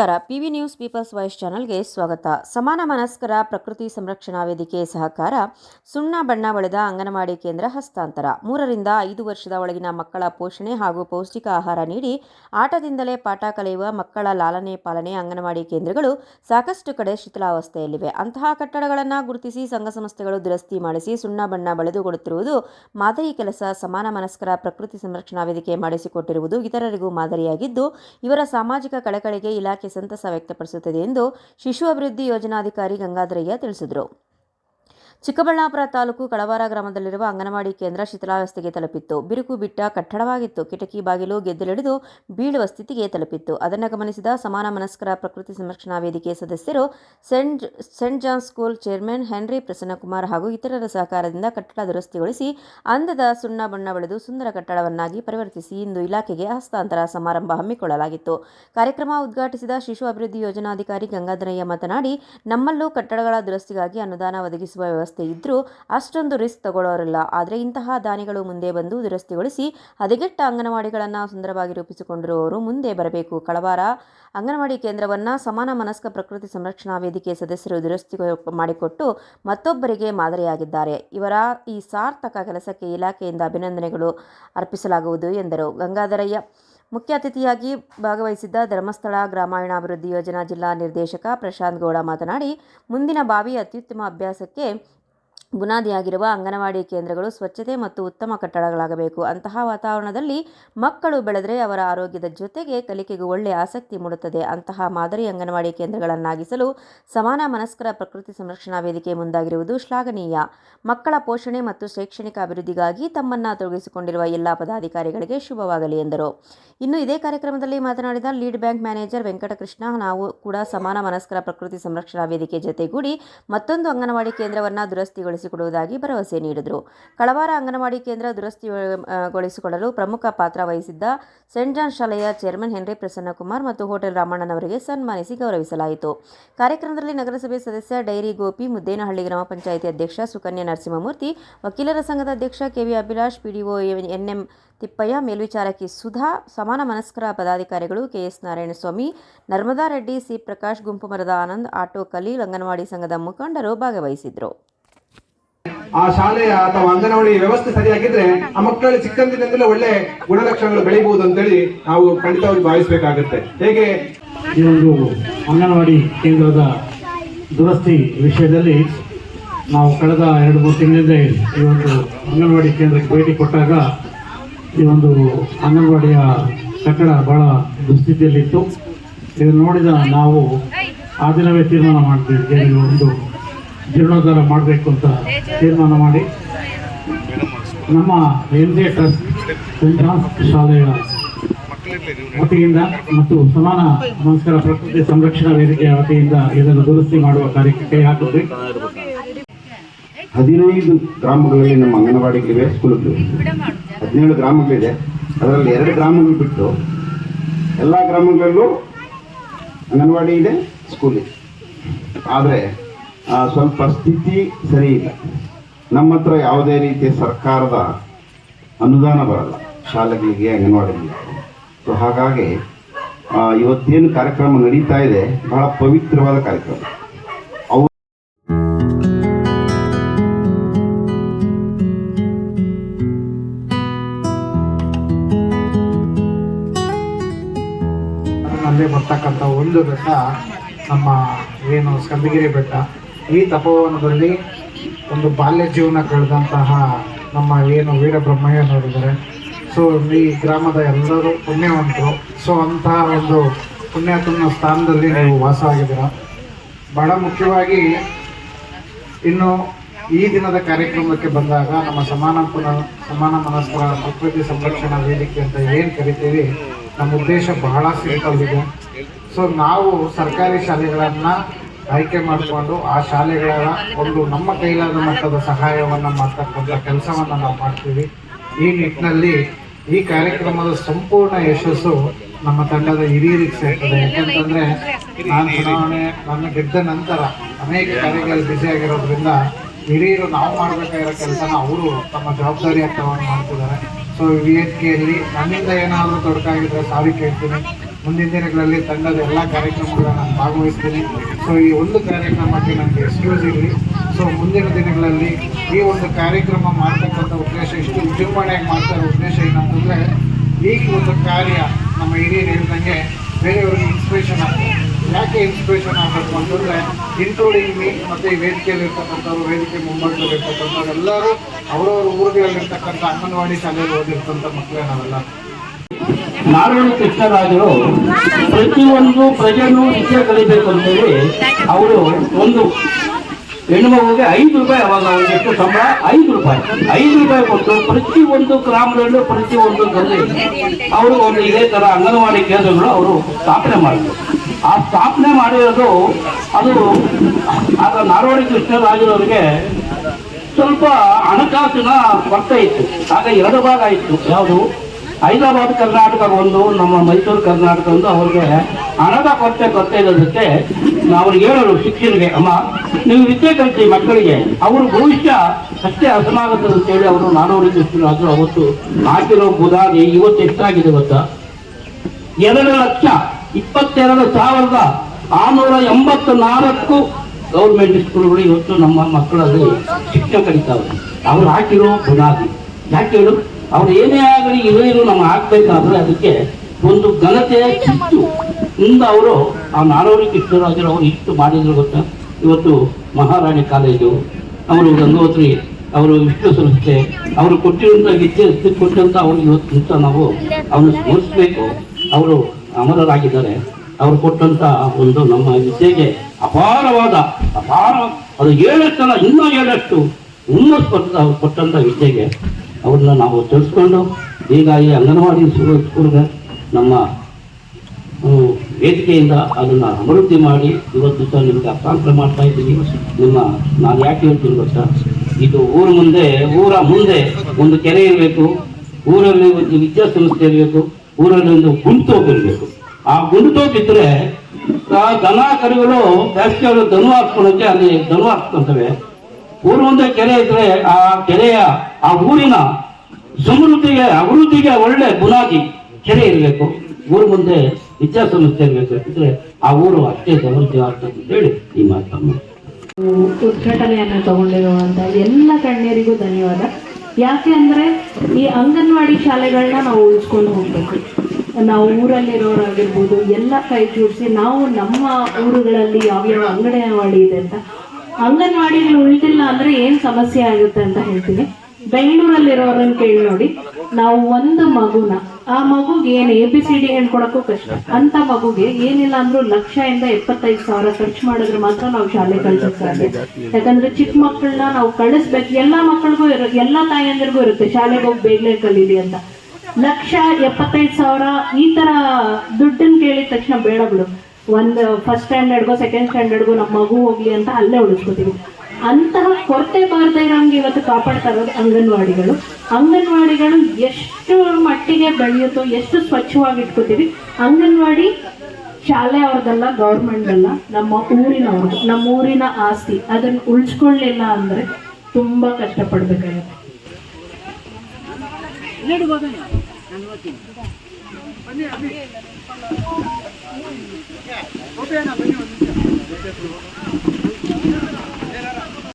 ನಮಸ್ಕಾರ. PV news people's voice ಚಾನೆಲ್ಗೆ ಸ್ವಾಗತ. ಸಮಾನ ಮನಸ್ಕರ ಪ್ರಕೃತಿ ಸಂರಕ್ಷಣಾ ವೇದಿಕೆ ಸಹಕಾರ, ಸುಣ್ಣ ಬಣ್ಣ ಬಳಿದ ಅಂಗನವಾಡಿ ಕೇಂದ್ರ ಹಸ್ತಾಂತರ. ಮೂರರಿಂದ ಐದು ವರ್ಷದ ಒಳಗಿನ ಮಕ್ಕಳ ಪೋಷಣೆ ಹಾಗೂ ಪೌಷ್ಟಿಕ ಆಹಾರ ನೀಡಿ ಆಟದಿಂದಲೇ ಪಾಠ ಕಲಿಯುವ ಮಕ್ಕಳ ಲಾಲನೆ ಪಾಲನೆ ಅಂಗನವಾಡಿ ಕೇಂದ್ರಗಳು ಸಾಕಷ್ಟು ಕಡೆ ಶಿಥಿಲಾವಸ್ಥೆಯಲ್ಲಿವೆ. ಅಂತಹ ಕಟ್ಟಡಗಳನ್ನು ಗುರುತಿಸಿ ಸಂಘ ಸಂಸ್ಥೆಗಳು ದುರಸ್ತಿ ಮಾಡಿಸಿ ಸುಣ್ಣ ಬಣ್ಣ ಬಳಿದು ಕೊಡುತ್ತಿರುವುದು ಮಾದರಿ ಕೆಲಸ. ಸಮಾನ ಮನಸ್ಕರ ಪ್ರಕೃತಿ ಸಂರಕ್ಷಣಾ ವೇದಿಕೆ ಮಾಡಿಸಿಕೊಟ್ಟಿರುವುದು ಇತರರಿಗೂ ಮಾದರಿಯಾಗಿದ್ದು, ಇವರ ಸಾಮಾಜಿಕ ಕಳಕಳಿಗೆ ಇಲಾಖೆ ಸಂತಸ ವ್ಯಕ್ತಪಡಿಸುತ್ತದೆ ಎಂದು ಶಿಶು ಅಭಿವೃದ್ಧಿ ಯೋಜನಾಧಿಕಾರಿ ಗಂಗಾಧರಯ್ಯ ತಿಳಿಸಿದರು. ಚಿಕ್ಕಬಳ್ಳಾಪುರ ತಾಲೂಕು ಕಳವಾರ ಗ್ರಾಮದಲ್ಲಿರುವ ಅಂಗನವಾಡಿ ಕೇಂದ್ರ ಶಿಥಿಲಾವಸ್ಥೆಗೆ ತಲುಪಿತ್ತು. ಬಿರುಕು ಬಿಟ್ಟ ಕಟ್ಟಡವಾಗಿತ್ತು. ಕಿಟಕಿ ಬಾಗಿಲು ಗೆದ್ದಲಿಡಿದು ಬೀಳುವ ಸ್ಥಿತಿಗೆ ತಲುಪಿತ್ತು. ಅದನ್ನು ಗಮನಿಸಿದ ಸಮಾನ ಮನಸ್ಕರ ಪ್ರಕೃತಿ ಸಂರಕ್ಷಣಾ ವೇದಿಕೆ ಸದಸ್ಯರು saint saint John school chairman Henry Prasannakumar ಹಾಗೂ ಇತರರ ಸಹಕಾರದಿಂದ ಕಟ್ಟಡ ದುರಸ್ತಿಗೊಳಿಸಿ ಅಂದದ ಸುಣ್ಣ ಬಣ್ಣ ಬಳಿದು ಸುಂದರ ಕಟ್ಟಡವನ್ನಾಗಿ ಪರಿವರ್ತಿಸಿ ಇಂದು ಇಲಾಖೆಗೆ ಹಸ್ತಾಂತರ ಸಮಾರಂಭ ಹಮ್ಮಿಕೊಳ್ಳಲಾಗಿತ್ತು. ಕಾರ್ಯಕ್ರಮ ಉದ್ಘಾಟಿಸಿದ ಶಿಶು ಅಭಿವೃದ್ಧಿ ಯೋಜನಾಧಿಕಾರಿ ಗಂಗಾಧರಯ್ಯ ಮಾತನಾಡಿ, ನಮ್ಮಲ್ಲೂ ಕಟ್ಟಡಗಳ ದುರಸ್ತಿಗಾಗಿ ಅನುದಾನ ಒದಗಿಸುವ ವ್ಯವಸ್ಥೆ ಇದ್ದರೂ ಅಷ್ಟೊಂದು ರಿಸ್ಕ್ ತಗೊಳ್ಳೋರಿಲ್ಲ ಆದರೆ ಇಂತಹ ದಾನಿಗಳು ಮುಂದೆ ಬಂದು ದುರಸ್ತಿಗೊಳಿಸಿ ಹದಗೆಟ್ಟ ಅಂಗನವಾಡಿಗಳನ್ನು ಸುಂದರವಾಗಿ ರೂಪಿಸಿಕೊಂಡಿರುವವರು ಮುಂದೆ ಬರಬೇಕು. ಕಳವಾರ ಅಂಗನವಾಡಿ ಕೇಂದ್ರವನ್ನು ಸಮಾನ ಮನಸ್ಕ ಪ್ರಕೃತಿ ಸಂರಕ್ಷಣಾ ವೇದಿಕೆ ಸದಸ್ಯರು ದುರಸ್ತಿ ಮಾಡಿಕೊಟ್ಟು ಮತ್ತೊಬ್ಬರಿಗೆ ಮಾದರಿಯಾಗಿದ್ದಾರೆ. ಇವರ ಈ ಸಾರ್ಥಕ ಕೆಲಸಕ್ಕೆ ಇಲಾಖೆಯಿಂದ ಅಭಿನಂದನೆಗಳು ಅರ್ಪಿಸಲಾಗುವುದು ಎಂದರು. ಗಂಗಾಧರಯ್ಯ ಮುಖ್ಯ ಅತಿಥಿಯಾಗಿ ಭಾಗವಹಿಸಿದ್ದ ಧರ್ಮಸ್ಥಳ ಗ್ರಾಮೀಣಾಭಿವೃದ್ಧಿ ಯೋಜನಾ ಜಿಲ್ಲಾ ನಿರ್ದೇಶಕ ಪ್ರಶಾಂತ್ ಗೌಡ ಮಾತನಾಡಿ, ಮುಂದಿನ ಬಾವಿ ಅತ್ಯುತ್ತಮ ಅಭ್ಯಾಸಕ್ಕೆ ಬುನಾದಿಯಾಗಿರುವ ಅಂಗನವಾಡಿ ಕೇಂದ್ರಗಳು ಸ್ವಚ್ಛತೆ ಮತ್ತು ಉತ್ತಮ ಕಟ್ಟಡಗಳಾಗಬೇಕು. ಅಂತಹ ವಾತಾವರಣದಲ್ಲಿ ಮಕ್ಕಳು ಬೆಳೆದರೆ ಅವರ ಆರೋಗ್ಯದ ಜೊತೆಗೆ ಕಲಿಕೆಗೂ ಒಳ್ಳೆಯ ಆಸಕ್ತಿ ಮೂಡುತ್ತದೆ. ಅಂತಹ ಮಾದರಿ ಅಂಗನವಾಡಿ ಕೇಂದ್ರಗಳನ್ನಾಗಿಸಲು ಸಮಾನ ಮನಸ್ಕರ ಪ್ರಕೃತಿ ಸಂರಕ್ಷಣಾ ವೇದಿಕೆ ಮುಂದಾಗಿರುವುದು ಶ್ಲಾಘನೀಯ. ಮಕ್ಕಳ ಪೋಷಣೆ ಮತ್ತು ಶೈಕ್ಷಣಿಕ ಅಭಿವೃದ್ಧಿಗಾಗಿ ತಮ್ಮನ್ನ ತೊಡಗಿಸಿಕೊಂಡಿರುವ ಎಲ್ಲ ಪದಾಧಿಕಾರಿಗಳಿಗೆ ಶುಭವಾಗಲಿ ಎಂದರು. ಇನ್ನು ಇದೇ ಕಾರ್ಯಕ್ರಮದಲ್ಲಿ ಮಾತನಾಡಿದ ಲೀಡ್ ಬ್ಯಾಂಕ್ ಮ್ಯಾನೇಜರ್ ವೆಂಕಟಕೃಷ್ಣ, ನಾವು ಕೂಡ ಸಮಾನ ಮನಸ್ಕರ ಪ್ರಕೃತಿ ಸಂರಕ್ಷಣಾ ವೇದಿಕೆ ಜೊತೆಗೂಡಿ ಮತ್ತೊಂದು ಅಂಗನವಾಡಿ ಕೇಂದ್ರವನ್ನು ದುರಸ್ತಿಗೊಳಿಸಿಕೊಡುವುದಾಗಿ ಭರವಸೆ ನೀಡಿದರು. ಕಳವಾರ ಅಂಗನವಾಡಿ ಕೇಂದ್ರ ದುರಸ್ತಿಗೊಳಿಸಿಕೊಳ್ಳಲು ಪ್ರಮುಖ ಪಾತ್ರ ವಹಿಸಿದ್ದ ಸೆಂಟ್ ಜಾನ್ ಶಾಲೆಯ ಚೇರ್ಮನ್ ಹೆನ್ರಿ ಪ್ರಸನ್ನಕುಮಾರ್ ಮತ್ತು ಹೋಟೆಲ್ ರಾಮಣ್ಣನವರಿಗೆ ಸನ್ಮಾನಿಸಿ ಗೌರವಿಸಲಾಯಿತು. ಕಾರ್ಯಕ್ರಮದಲ್ಲಿ ನಗರಸಭೆ ಸದಸ್ಯ ಡೈರಿ ಗೋಪಿ, ಮುದ್ದೇನಹಳ್ಳಿ ಗ್ರಾಮ ಪಂಚಾಯಿತಿ ಅಧ್ಯಕ್ಷ ಸುಕನ್ಯಾ ನರಸಿಂಹಮೂರ್ತಿ, ವಕೀಲರ ಸಂಘದ ಅಧ್ಯಕ್ಷ KV Abhilash, PDO NM Tippayya, ಮೇಲ್ವಿಚಾರಕಿ Sudha, ಸಮಾನ ಮನಸ್ಕರ ಪದಾಧಿಕಾರಿಗಳು ಕೆಎಸ್ ನಾರಾಯಣಸ್ವಾಮಿ, ನರ್ಮದಾ ರೆಡ್ಡಿ, ಸಿ ಪ್ರಕಾಶ್, ಗುಂಪು ಮರದ ಆನಂದ್, ಆಟೋ ಕಲೀಲ್, ಅಂಗನವಾಡಿ ಸಂಘದ ಮುಖಂಡರು ಭಾಗವಹಿಸಿದ್ರು ಆ ಶಾಲೆಯ ಅಥವಾ ಅಂಗನವಾಡಿ ವ್ಯವಸ್ಥೆ ಸರಿಯಾಗಿದ್ರೆ ಆ ಮಕ್ಕಳು ಚಿಕ್ಕಂದಿನಿಂದಲೇ ಒಳ್ಳೆ ಗುಣಲಕ್ಷಣಗಳು ಬೆಳಿಬಹುದು ಅಂತೇಳಿ ನಾವು ಖಂಡಿತವಾಗಿ ಭಾವಿಸಬೇಕಾಗುತ್ತೆ. ಹೇಗೆ? ಈ ಒಂದು ಅಂಗನವಾಡಿ ಕೇಂದ್ರದ ದುರಸ್ತಿ ವಿಷಯದಲ್ಲಿ ನಾವು ಕಳೆದ ಎರಡು ಮೂರು ತಿಂಗಳಿಂದ ಈ ಒಂದು ಅಂಗನವಾಡಿ ಕೇಂದ್ರಕ್ಕೆ ಭೇಟಿ ಕೊಟ್ಟಾಗ ಈ ಒಂದು ಅಂಗನವಾಡಿಯ ಕಟ್ಟಡ ಬಹಳ ದುಸ್ಥಿತಿಯಲ್ಲಿತ್ತು. ಇದನ್ನು ನೋಡಿದ ನಾವು ಆ ದಿನವೇ ತೀರ್ಮಾನ ಮಾಡ್ತೀವಿ. ಒಂದು ಜೀರ್ಣೋದ್ಧಾರ ಮಾಡಬೇಕು ಅಂತ ತೀರ್ಮಾನ ಮಾಡಿ. ನಮ್ಮ ಎನ್ ಜೆ ಟ್ರಸ್ಟ್ ಶಾಲೆಯ ವತಿಯಿಂದ ಮತ್ತು ಸಮಾನ ನಮಸ್ಕಾರ ಪ್ರಕೃತಿ ಸಂರಕ್ಷಣಾ ವೇದಿಕೆಯ ವತಿಯಿಂದ ಇದನ್ನು ದುರಸ್ತಿ ಮಾಡುವ ಕಾರ್ಯಕ್ಕೆ ಹಾಕಿದ್ವಿ. ಹದಿನೈದು ಗ್ರಾಮಗಳಲ್ಲಿ ನಮ್ಮ ಅಂಗನವಾಡಿಗಳಿವೆ ಸ್ಕೂಲ್ಗಳಿವೆ ಹದಿನೇಳು ಗ್ರಾಮಗಳಿದೆ. ಅದರಲ್ಲಿ ಎರಡು ಗ್ರಾಮಗಳು ಬಿಟ್ಟು ಎಲ್ಲ ಗ್ರಾಮಗಳಲ್ಲೂ ಅಂಗನವಾಡಿ ಇದೆ ಸ್ಕೂಲ್ ಇದೆ. ಆದರೆ ಸ್ವಲ್ಪ ಸ್ಥಿತಿ ಸರಿ ಇಲ್ಲ. ನಮ್ಮ ಹತ್ರ ಯಾವುದೇ ರೀತಿಯ ಸರ್ಕಾರದ ಅನುದಾನ ಬರಲ್ಲ. ಶಾಲೆಗಳಿಗೆ, ಅಂಗನವಾಡಿಗಳಿಗೆ. ಸೊ ಹಾಗಾಗಿ ಇವತ್ತೇನು ಕಾರ್ಯಕ್ರಮ ನಡೀತಾ ಇದೆ, ಬಹಳ ಪವಿತ್ರವಾದ ಕಾರ್ಯಕ್ರಮ. ಬರ್ತಕ್ಕಂಥ ಒಂದು ಬೆಟ್ಟ ನಮ್ಮ ಏನು ಸ್ಕಂದಗಿರಿ ಬೆಟ್ಟ. ಈ ತಪೋವನದಲ್ಲಿ ಒಂದು ಬಾಲ್ಯ ಜೀವನ ಕಳೆದಂತಹ ನಮ್ಮ ಏನು ವೀರಬ್ರಹ್ಮಯ್ಯನವರಿದ್ದಾರೆ ಸೊ ಈ ಗ್ರಾಮದ ಎಲ್ಲರೂ ಪುಣ್ಯವಂತರು. ಸೊ ಅಂತಹ ಒಂದು ಪುಣ್ಯಾತ್ಮನ ಸ್ಥಾನದಲ್ಲಿ ನೀವು ವಾಸ ಆಗಿದ್ದೀರ ಬಹಳ ಮುಖ್ಯವಾಗಿ ಇನ್ನು ಈ ದಿನದ ಕಾರ್ಯಕ್ರಮಕ್ಕೆ ಬಂದಾಗ ನಮ್ಮ ಸಮಾನ ಪುನ- ಸಮಾನ ಮನಸ್ಕರ ಪ್ರಕೃತಿ ಸಂರಕ್ಷಣಾ ವೇದಿಕೆ ಅಂತ ಏನು ಕರಿತೀವಿ, ನಮ್ಮ ಉದ್ದೇಶ ಬಹಳ ಸಿಂಪಲ್ ಇದೆ. ಸೊ ನಾವು ಸರ್ಕಾರಿ ಶಾಲೆಗಳನ್ನು ಆಯ್ಕೆ ಮಾಡಿಕೊಂಡು ಆ ಶಾಲೆಗಳ ಒಂದು ನಮ್ಮ ಕೈಲಾದ ಮಟ್ಟದ ಸಹಾಯವನ್ನು ಮಾಡ್ತಕ್ಕಂಥ ಕೆಲಸವನ್ನು ನಾವು ಮಾಡ್ತೀವಿ. ಈ ನಿಟ್ಟಿನಲ್ಲಿ ಈ ಕಾರ್ಯಕ್ರಮದ ಸಂಪೂರ್ಣ ಯಶಸ್ಸು ನಮ್ಮ ತಂಡದ ಹಿರಿಯರಿಗೆ ಸೇರ್ತದೆ. ಯಾಕಂತಂದ್ರೆ ನಾನು ಚುನಾವಣೆ ನನ್ನ ಗೆದ್ದ ನಂತರ ಅನೇಕ ಕಾರ್ಯಗಳಲ್ಲಿ ಬಿಸಿ ಆಗಿರೋದ್ರಿಂದ ಹಿರಿಯರು ನಾವು ಮಾಡಬೇಕಾಗಿರೋ ಕೆಲಸನ ಅವರು ತಮ್ಮ ಜವಾಬ್ದಾರಿಯಾಗಿ ತಗೊಂಡು ಮಾಡ್ತಿದ್ದಾರೆ. ಸೊ ವಿ ಎಚ್ ಕೆಯಲ್ಲಿ ನನ್ನಿಂದ ಏನಾದರೂ ತೊಡಕಾಗಿದ್ರೆ ಸಾರಿ ಕೇಳ್ತೀನಿ. ಮುಂದಿನ ದಿನಗಳಲ್ಲಿ ತಂಡದ ಎಲ್ಲ ಕಾರ್ಯಕ್ರಮಗಳನ್ನು ನಾನು ಭಾಗವಹಿಸ್ತೀನಿ. ಸೊ ಈ ಒಂದು ಕಾರ್ಯಕ್ರಮಕ್ಕೆ ನನಗೆ ಎಕ್ಸ್ಕ್ಯೂಸ್ ಇರಲಿ. ಸೊ ಮುಂದಿನ ದಿನಗಳಲ್ಲಿ ಈ ಒಂದು ಕಾರ್ಯಕ್ರಮ ಮಾಡ್ತಕ್ಕಂಥ ಉದ್ದೇಶ ಇಷ್ಟು ವಿಜೃಂಭಣೆಯಾಗಿ ಮಾಡ್ತಾ ಉದ್ದೇಶ ಏನಂತಂದರೆ, ಈ ಒಂದು ಕಾರ್ಯ ನಮ್ಮ ಹಿರಿಯರು ಹೇಳ್ದಂಗೆ ಬೇರೆಯವ್ರಿಗೆ ಇನ್ಸ್ಪಿರೇಷನ್ ಆಗ್ತದೆ. ಯಾಕೆ ಇನ್ಸ್ಪಿರೇಷನ್ ಆಗಬೇಕು ಅಂತಂದರೆ ಇನ್ಕ್ಲೂಡಿಂಗ್ ಮೀ ಮತ್ತು ಈ ವೇದಿಕೆಯಲ್ಲಿ ಇರ್ತಕ್ಕಂಥವ್ರು, ವೇದಿಕೆ ಮುಂಭಾಗದಲ್ಲಿ ಇರ್ತಕ್ಕಂಥವ್ರು ಎಲ್ಲರೂ ಅವರವ್ರ ಊರುಗಳಲ್ಲಿರ್ತಕ್ಕಂಥ ಅಂಗನವಾಡಿ ಶಾಲೆಯಲ್ಲಿ ಓದಿರ್ತಂಥ ಮಕ್ಕಳೇ ನಾವೆಲ್ಲ. ನಾರಾಯಣ ಕೃಷ್ಣರಾಜರು ಪ್ರತಿಯೊಂದು ಪ್ರಜೆನೂ ವಿಷಯ ಕಲಿಬೇಕು ಅಂತೇಳಿ ಅವರು ಒಂದು ಹೆಣ್ಣು ಮಗುಗೆ ಐದು ರೂಪಾಯಿ ಅವಾಗ ಅವ್ರಿಗೆ ಎಷ್ಟು ಸಂಬಳ, ಐದು ರೂಪಾಯಿ. ಐದು ರೂಪಾಯಿ ಕೊಟ್ಟು ಪ್ರತಿಯೊಂದು ಗ್ರಾಮದಲ್ಲೂ ಪ್ರತಿಯೊಂದು ಗಲ್ಲಿ ಅವರು ಒಂದು ಇದೇ ಥರ ಅಂಗನವಾಡಿ ಕೇಂದ್ರಗಳು ಅವರು ಸ್ಥಾಪನೆ ಮಾಡಿದ್ರು. ಆ ಸ್ಥಾಪನೆ ಮಾಡಿರೋದು ಅದು ಆಗ ನಾರಾಯಣ ಕೃಷ್ಣರಾಜರವರಿಗೆ ಸ್ವಲ್ಪ ಹಣಕಾಸಿನ ಕೊರತೆ ಇತ್ತು. ಆಗ ಎರಡು ಭಾಗ ಇತ್ತು. ಯಾವುದು? ಹೈದರಾಬಾದ್ ಕರ್ನಾಟಕ ಒಂದು, ನಮ್ಮ ಮೈಸೂರು ಕರ್ನಾಟಕ ಒಂದು, ಅವ್ರಿಗೆ ಹಣದ ಕೊರತೆ ಕೊರತೆ ಇರೋದಕ್ಕೆ ನಾವು ಹೇಳೋರು ಶಿಕ್ಷಣಿಗೆ ಅಮ್ಮ, ನೀವು ವಿದ್ಯೆ ಕಲಿಸಿ ಮಕ್ಕಳಿಗೆ, ಅವರು ಭವಿಷ್ಯ ಅಷ್ಟೇ ಅಸಮಾಗತ ಅಂತ ಹೇಳಿ ಅವರು ನಾನೂರು ಆದರೂ ಅವತ್ತು ಹಾಕಿರೋ ಬುದಾಗಿ ಇವತ್ತು ಎಷ್ಟಾಗಿದೆ ಗೊತ್ತಾ? ಎರಡು ಲಕ್ಷ ಇಪ್ಪತ್ತೆರಡು ಸಾವಿರದ ಆರುನೂರ ಎಂಬತ್ತು ನಾಲ್ಕು ಗೌರ್ಮೆಂಟ್ ಸ್ಕೂಲ್ಗಳು ಇವತ್ತು ನಮ್ಮ ಮಕ್ಕಳಲ್ಲಿ ಶಿಕ್ಷಣ ಕಲಿತಾವೆ ಅವ್ರು ಹಾಕಿರೋ ಬುನಾದಿ. ಯಾಕೆ ಹೇಳು? ಅವ್ರು ಏನೇ ಆಗಲಿ ಇರೋ ನಮ್ಮ ಆಗ್ಬೇಕಾದ್ರೆ ಅದಕ್ಕೆ ಒಂದು ಘನತೆ ಇತ್ತು ಇಂದ ಅವರು, ಆ ನಾಡೋರಿ ಕೃಷ್ಣರಾಜರು ಅವರು ಇಷ್ಟು ಮಾಡಿದ್ರು ಗೊತ್ತಾ? ಇವತ್ತು ಮಹಾರಾಣಿ ಕಾಲೇಜು, ಅವರು ಗಂಗೋತ್ರಿ ಅವರು ವಿಶ್ವ ಸಂಸ್ಥೆ, ಅವರು ಕೊಟ್ಟಿರುವಂಥ ವಿದ್ಯೆ ಕೊಟ್ಟಂತ ಅವ್ರಿಗೆ ಇವತ್ತು ಇಂಥ ನಾವು ಅವನು ಸ್ಮರಿಸ್ಬೇಕು. ಅವರು ಅಮರರಾಗಿದ್ದಾರೆ. ಅವರು ಕೊಟ್ಟಂತ ಒಂದು ನಮ್ಮ ವಿದ್ಯೆಗೆ ಅಪಾರವಾದ, ಅಪಾರ, ಅದು ಹೇಳಷ್ಟಲ್ಲ ಇನ್ನೂ ಏಳಷ್ಟು ಉನ್ನತ ಕೊಟ್ಟ ಅವ್ರು ಕೊಟ್ಟಂತ ವಿದ್ಯೆಗೆ ಅವ್ರನ್ನ ನಾವು ತಿಳಿಸ್ಕೊಂಡು ಈಗ ಈ ಅಂಗನವಾಡಿ ಸ್ಕೂಲ್ಗ ನಮ್ಮ ವೇದಿಕೆಯಿಂದ ಅದನ್ನು ಅಭಿವೃದ್ಧಿ ಮಾಡಿ ಇವತ್ತು ಸಹ ನಿಮಗೆ ಹಸ್ತಾಂತರ ಮಾಡ್ತಾ ಇದ್ದೀನಿ ನಿಮ್ಮ, ನಾನು ಯಾಕೆ ಹೇಳ್ತೀನಿ ಗೊತ್ತಾ? ಇದು ಊರ ಮುಂದೆ ಊರ ಮುಂದೆ ಒಂದು ಕೆರೆ ಇರಬೇಕು. ಊರಲ್ಲಿ ಒಂದು ವಿದ್ಯಾಸಂಸ್ಥೆ ಇರಬೇಕು. ಊರಲ್ಲಿ ಒಂದು ಗುಂಟೋಪ್ ಇರಬೇಕು. ಆ ಗುಂಟೋಪ್ ಇದ್ರೆ ಆ ದನ ಕರುಗಳು ಬ್ಯಾಸ್ಗೆ ಅವರು ಧನು ಹಾಕ್ಕೊಳ್ಳೋಕೆ ಅಲ್ಲಿ ದನು ಹಾಕ್ಕೊಂತವೆ ಒಂದ ಕೆರೆ ಇದ್ರೆ ಆ ಕೆರೆಯ, ಆ ಊರಿನ ಸಮೃದ್ಧಿಗೆ, ಅಭಿವೃದ್ಧಿಗೆ ಒಳ್ಳೆ ಬುನಾದಿ ಕೆರೆ ಇರಬೇಕು. ಊರು ಮುಂದೆ ವಿದ್ಯಾಸಂಸ್ಥೆ ಇರಬೇಕು. ಯಾಕಂದ್ರೆ ಆ ಊರು ಅಷ್ಟೇ ಸಮೃದ್ಧಿ ಆಗ್ತದೆ ಅಂತ ಹೇಳಿ ಈ ಮಾತನ್ನು. ಉದ್ಘಾಟನೆಯನ್ನು ತಗೊಂಡಿರುವಂತಹ ಎಲ್ಲ ಗಣ್ಯರಿಗೂ ಧನ್ಯವಾದ. ಯಾಕೆ ಅಂದ್ರೆ ಈ ಅಂಗನವಾಡಿ ಶಾಲೆಗಳನ್ನ ನಾವು ಉಳಿಸ್ಕೊಂಡು ಹೋಗ್ಬೇಕು. ನಾವು ಊರಲ್ಲಿರೋರಾಗಿರ್ಬೋದು ಎಲ್ಲ ಕೈ ಜೋಡಿಸಿ ನಾವು ನಮ್ಮ ಊರುಗಳಲ್ಲಿ ಯಾವ್ಯಾವ ಅಂಗನವಾಡಿ ಇದೆ ಅಂತ ಅಂಗನವಾಡಿಗಳು ಉಳಿದಿಲ್ಲ ಅಂದ್ರೆ ಏನ್ ಸಮಸ್ಯೆ ಆಗುತ್ತೆ ಅಂತ ಹೇಳ್ತೀನಿ. ಬೆಂಗಳೂರಲ್ಲಿರೋರನ್ನ ಕೇಳಿ ನೋಡಿ. ನಾವು ಒಂದು ಮಗುನ, ಆ ಮಗುಗೆ ಏನ್ ಎ ಬಿ ಸಿ ಡಿ ಹೇಳ್ಕೊಡಕ್ಕೂ ಕಷ್ಟ. ಅಂತ ಮಗುಗೆ ಏನಿಲ್ಲ ಅಂದ್ರೂ ಲಕ್ಷ ಇಂದ ಎಪ್ಪತ್ತೈದು ಸಾವಿರ ಖರ್ಚು ಮಾಡಿದ್ರೆ ಮಾತ್ರ ನಾವು ಶಾಲೆ ಕಳ್ಸಕ್ ಸಾಧ್ಯ. ಯಾಕಂದ್ರೆ ಚಿಕ್ಕ ಮಕ್ಕಳನ್ನ ನಾವು ಕಳಿಸ್ಬೇಕು. ಎಲ್ಲಾ ಮಕ್ಕಳಿಗೂ ಇರೋ, ಎಲ್ಲಾ ತಾಯಂದಿರಿಗೂ ಇರುತ್ತೆ. ಶಾಲೆಗೆ ಹೋಗಿ ಬೇಗ್ಲೇ ಕಲೀಲಿ ಅಂತ. ಲಕ್ಷ ಎಪ್ಪತ್ತೈದು ಸಾವಿರ ಈ ತರ ದುಡ್ಡನ್ನ ಕೇಳಿದ ತಕ್ಷಣ ಬೇಡ ಬಿಡು. ಒಂದು ಫಸ್ಟ್ ಸ್ಟ್ಯಾಂಡರ್ಡ್ಗೋ ಸೆಕೆಂಡ್ ಸ್ಟ್ಯಾಂಡರ್ಡ್ಗೋ ನಮ್ಮ ಮಗು ಹೋಗ್ಲಿ ಅಂತ ಅಲ್ಲೇ ಉಳಿಸ್ಕೋತೀವಿ. ಅಂತಹ ಕೊರತೆ ಬಾರದೇ ಇರೋಂಗೆ ಇವತ್ತು ಕಾಪಾಡ್ತಾ ಇರೋದು ಅಂಗನವಾಡಿಗಳು. ಅಂಗನವಾಡಿಗಳು ಎಷ್ಟು ಮಟ್ಟಿಗೆ ಬೆಳೆಯುತ್ತೋ, ಎಷ್ಟು ಸ್ವಚ್ಛವಾಗಿ ಇಟ್ಕೋತೀವಿ ಅಂಗನವಾಡಿ ಶಾಲೆ ಅವ್ರದ್ದಲ್ಲ ಗೌರ್ಮೆಂಟ್ ಅಲ್ಲ ನಮ್ಮ ಊರಿನವ್ರದ್ದು, ನಮ್ಮ ಊರಿನ ಆಸ್ತಿ. ಅದನ್ನ ಉಳಿಸ್ಕೊಳ್ಳಿಲ್ಲ ಅಂದ್ರೆ ತುಂಬಾ ಕಷ್ಟಪಡ್ಬೇಕಾಗುತ್ತೆ. Roberta, Roberta, Roberta.